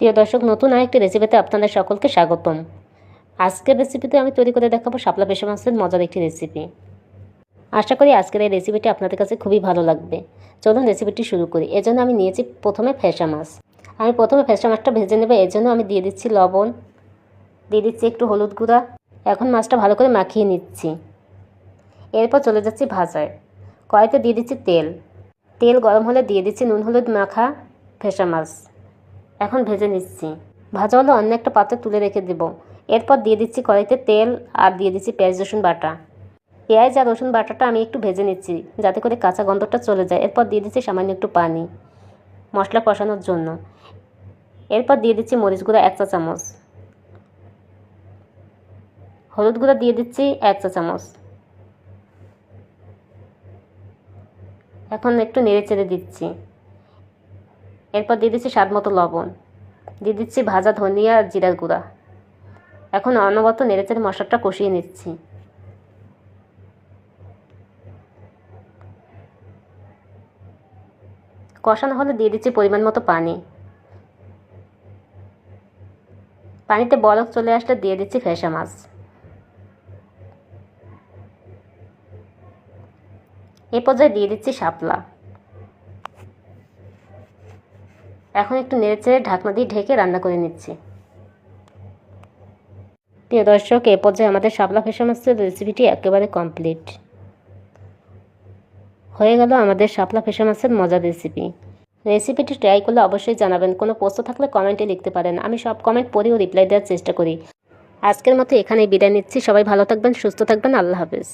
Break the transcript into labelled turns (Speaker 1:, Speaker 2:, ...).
Speaker 1: প্রিয় দর্শক, নতুন আরেকটি রেসিপিতে আপনাদের সকলকে স্বাগতম। আজকের রেসিপিতে আমি তৈরি করে দেখাবো শাপলা পেশা মাছের মজার একটি রেসিপি আশা করি আজকের এই রেসিপিটি আপনাদের কাছে খুবই ভালো লাগবে। চলুন রেসিপিটি শুরু করি। এজন্য আমি নিয়েছি প্রথমে ফেসা মাছ। আমি প্রথমে ফেসা মাছটা ভেজে নেব। এর জন্য আমি দিয়ে দিচ্ছি লবণ। দিয়ে দিচ্ছি একটু হলুদ গুঁড়া। এখন মাছটা ভালো করে মাখিয়ে নিচ্ছি। এরপর চলে যাচ্ছি ভাজায়। কড়াইতে দিয়ে দিচ্ছি তেল। তেল গরম হলে দিয়ে দিচ্ছি নুন হলুদ মাখা ফেসা মাছ। এখন ভেজে নিচ্ছি। ভাজা হলে অন্য একটা পাত্রে তুলে রেখে দেবো। এরপর দিয়ে দিচ্ছি কড়াইতে তেল আর দিয়ে দিচ্ছি পেঁয়াজ, রসুন বাটা। পেঁয়াজ আর রসুন বাটাটা আমি একটু ভেজে নিচ্ছি, যাতে করে কাঁচা গন্ধটা চলে যায়। এরপর দিয়ে দিচ্ছি সামান্য একটু পানি, মশলা কষানোর জন্য। এরপর দিয়ে দিচ্ছি মরিচ গুঁড়া এক চা চামচ। হলুদ গুঁড়া দিয়ে দিচ্ছি এক চা চামচ। এখন একটু নেড়ে চেড়ে দিচ্ছি। এরপর দিয়ে দিচ্ছি স্বাদ মতো লবণ। দিয়ে দিচ্ছি ভাজা ধনিয়া আর জিরার গুঁড়া। এখন অনবরত নেড়েচেড়ে মশলাটা কষিয়ে নিচ্ছি। কষানো হলে দিয়ে দিচ্ছি পরিমাণ মতো পানি। পানিতে বরফ চলে আসলে দিয়ে দিচ্ছি ফেসা মাছ। এ পর্যায়ে দিয়ে দিচ্ছি শাপলা। এখন একটু নেড়েচেড়ে ঢাকনা দিয়ে ঢেকে রান্না করে নিচ্ছি। প্রিয় দর্শক, এ পর্যায়ে আমাদের শাপলা ফেসা মাছের রেসিপিটি একেবারে কমপ্লিট হয়ে গেল আমাদের শাপলা ফেসা মাছের মজার রেসিপি রেসিপিটি ট্রাই করলে অবশ্যই জানাবেন। কোনো প্রশ্ন থাকলে কমেন্টে লিখতে পারেন। আমি সব কমেন্ট পড়ি ও রিপ্লাই দেওয়ার চেষ্টা করি। আজকের মতো এখানেই বিদায় নিচ্ছি। সবাই ভালো থাকবেন, সুস্থ থাকবেন। আল্লাহ হাফেজ।